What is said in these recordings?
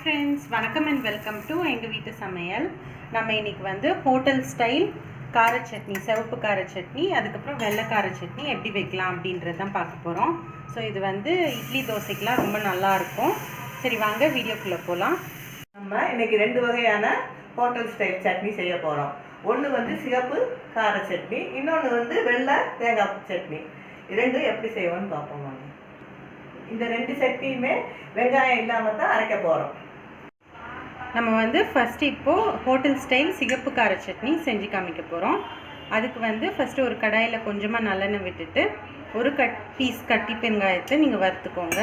Friends வணக்கம் and welcome to எங்கள் வீட்டு சமையல். நம்ம இன்னைக்கு வந்து ஹோட்டல் ஸ்டைல் கார சட்னி சிவப்பு கார சட்னி அதுக்கப்புறம் வெள்ளை கார சட்னி எப்படி வைக்கலாம் அப்படின்றது தான் பார்க்க போகிறோம் ஸோ இது வந்து இட்லி தோசைக்கெலாம் ரொம்ப நல்லா இருக்கும். சரி வாங்க வீடியோக்குள்ளே போகலாம் நம்ம இன்றைக்கி ரெண்டு வகையான ஹோட்டல் ஸ்டைல் சட்னி செய்ய போகிறோம் ஒன்று வந்து சிகப்பு கார சட்னி இன்னொன்று வந்து வெள்ளை தேங்காய் சட்னி. இரண்டும் எப்படி செய்வோம்னு பார்ப்போம் வாங்க. இந்த ரெண்டு சட்னியுமே வெங்காயம் இல்லாமல் தான் அரைக்க போகிறோம் நம்ம வந்து ஃபஸ்ட்டு இப்போது ஹோட்டல் ஸ்டைல் சிகப்பு கார சட்னி செஞ்சு காமிக்க போகிறோம் அதுக்கு வந்து ஃபஸ்ட்டு ஒரு கடாயில் கொஞ்சமாக நல்லெண்ணெய் விட்டுட்டு ஒரு கட் பீஸ் கட்டி பெருங்காயத்தை நீங்கள் வறுத்துக்கோங்க.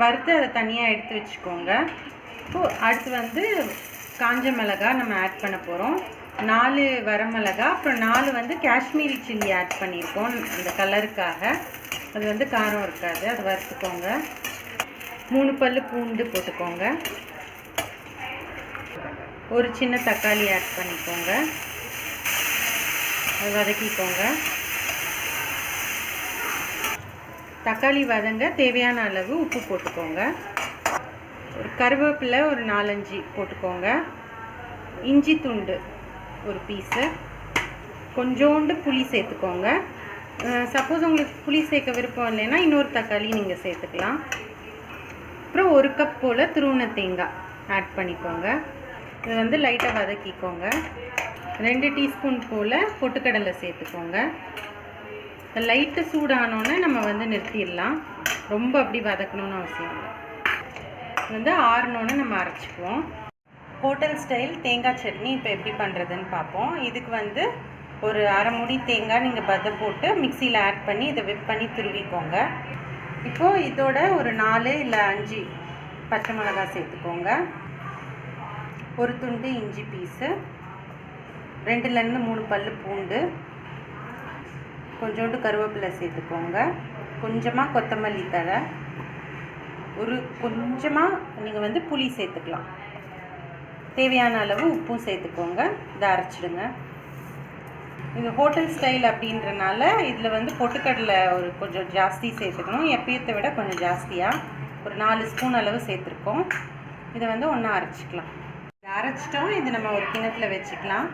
வறுத்து அதை தனியாக எடுத்து வச்சுக்கோங்க. இப்போது அடுத்து வந்து காஞ்ச மிளகா நம்ம ஆட் பண்ண போகிறோம் நாலு வரமிளகா அப்புறம் நாலு வந்து காஷ்மீரி சில்லி ஆட் பண்ணியிருக்கோம் அந்த கலருக்காக அது வந்து காரம் இருக்காது அது வறுத்துக்கோங்க. மூணு பல்லு பூண்டு போட்டுக்கோங்க. ஒரு சின்ன தக்காளி ஆட் பண்ணிக்கோங்க. அது வதக்கிக்கோங்க. தக்காளி வதங்க தேவையான அளவு உப்பு போட்டுக்கோங்க. ஒரு கருவேப்பிலை ஒரு நாலஞ்சு போட்டுக்கோங்க. இஞ்சி துண்டு ஒரு பீஸு கொஞ்சோண்டு புளி சேர்த்துக்கோங்க. சப்போஸ் உங்களுக்கு புளி சேர்க்க விருப்பம் இல்லைன்னா இன்னொரு தக்காளி நீங்கள் சேர்த்துக்கலாம். அப்புறம் ஒரு கப் போல் துருவன தேங்காய் ஆட் பண்ணிக்கோங்க. இது வந்து லைட்டாக வதக்கிக்கோங்க. ரெண்டு டீஸ்பூன் போல் பொட்டுக்கடலை சேர்த்துக்கோங்க. லைட்டு சூடானோன்னே நம்ம வந்து நிறுத்திடலாம். ரொம்ப அப்படி வதக்கணும்னு அவசியம் இல்லை. வந்து ஆறினோன்னே நம்ம அரைச்சிக்குவோம். ஹோட்டல் ஸ்டைல் தேங்காய் சட்னி இப்போ எப்படி பண்ணுறதுன்னு பார்ப்போம். இதுக்கு வந்து ஒரு அரை முடி தேங்காய் நீங்கள் பதை போட்டு மிக்சியில் ஆட் பண்ணி இதை விப் பண்ணி துருவிக்கோங்க. இப்போது இதோட ஒரு நாலு இல்லை அஞ்சு பச்சை மிளகாய் சேர்த்துக்கோங்க. ஒரு துண்டு இஞ்சி பீஸு ரெண்டுலேருந்து மூணு பல் பூண்டு கொஞ்சோண்டு கருவேப்பிலை சேர்த்துக்கோங்க. கொஞ்சமாக கொத்தமல்லி தழை ஒரு கொஞ்சமாக நீங்கள் வந்து புளி சேர்த்துக்கலாம். தேவையான அளவு உப்பும் சேர்த்துக்கோங்க. இதை அரைச்சிடுங்க. இது ஹோட்டல் ஸ்டைல் அப்படின்றனால இதில் வந்து பொட்டுக்கடலை ஒரு கொஞ்சம் ஜாஸ்தி சேர்த்துக்கணும். எப்பயத்தை விட கொஞ்சம் ஜாஸ்தியாக ஒரு நாலு ஸ்பூன் அளவு சேர்த்துருக்கோம். இதை வந்து ஒன்றா அரைச்சிக்கலாம். அரைச்சிட்டோம். இது நம்ம ஒரு கிணத்துல வச்சுக்கலாம்.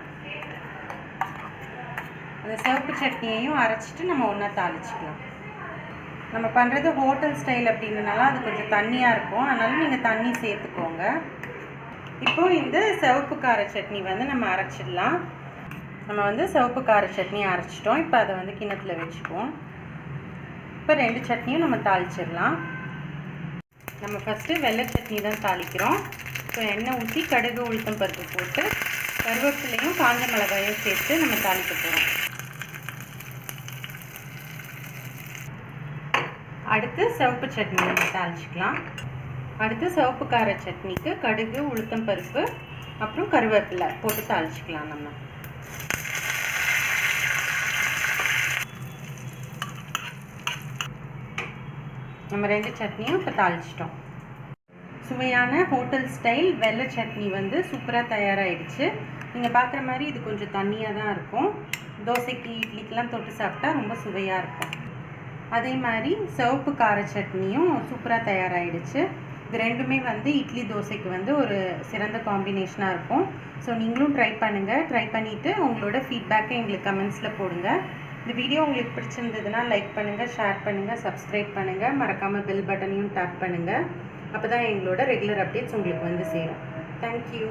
அந்த சிவப்பு சட்னியையும் அரைச்சிட்டு நம்ம ஒன்றா தாளிச்சிக்கலாம். நம்ம பண்ணுறது ஹோட்டல் ஸ்டைல் அப்படின்னாலும் அது கொஞ்சம் தண்ணியாக இருக்கும். அதனால நீங்கள் தண்ணி சேர்த்துக்கோங்க. இப்போது இந்த சிவப்பு கார சட்னி வந்து நம்ம அரைச்சிடலாம். நம்ம வந்து சிவப்பு கார சட்னி அரைச்சிட்டோம். இப்போ அதை வந்து கிணத்துல வச்சுக்குவோம். இப்போ ரெண்டு சட்னியும் நம்ம தாளிச்சிடலாம். நம்ம ஃபஸ்ட்டு வெள்ளை சட்னி தான் தாளிக்கிறோம். இப்போ எண்ணெய் ஊற்றி கடுகு உளுத்தம் பருப்பு போட்டு கருவேப்பிலையும் காஞ்ச மிளகாயும் சேர்த்து நம்ம தாளிக்க போகிறோம் அடுத்து சிவப்பு சட்னி நம்ம தாளிச்சிக்கலாம். அடுத்து சிவப்பு கார சட்னிக்கு கடுகு உளுத்தம் பருப்பு அப்புறம் கருவேப்பிலை போட்டு தாளிச்சிக்கலாம் நம்ம. நம்ம ரெண்டு சட்னியும் இப்போ தாளிச்சிட்டோம். சுவையான ஹோட்டல் ஸ்டைல் வெள்ளை சட்னி வந்து சூப்பராக தயாராகிடுச்சு நீங்கள் பார்க்குற மாதிரி இது கொஞ்சம் தண்ணியாக தான் இருக்கும். தோசைக்கு இட்லிக்கெலாம் தொட்டு சாப்பிட்டா ரொம்ப சுவையாக இருக்கும். அதே மாதிரி சிவப்பு கார சட்னியும் சூப்பராக தயாராகிடுச்சு இது ரெண்டுமே வந்து இட்லி தோசைக்கு வந்து ஒரு சிறந்த காம்பினேஷனாக இருக்கும். ஸோ நீங்களும் ட்ரை பண்ணுங்கள் ட்ரை பண்ணிவிட்டு உங்களோட ஃபீட்பேக்கை எங்களுக்கு கமெண்ட்ஸில் போடுங்க. இந்த வீடியோ உங்களுக்கு பிடிச்சிருந்ததுன்னா லைக் பண்ணுங்கள் ஷேர் பண்ணுங்கள் சப்ஸ்கிரைப் பண்ணுங்கள் மறக்காமல் பெல் பட்டனையும் டேப் பண்ணுங்கள் அப்போ தான் எங்களோட ரெகுலர் அப்டேட்ஸ் உங்களுக்கு வந்து சேரும். தேங்க்யூ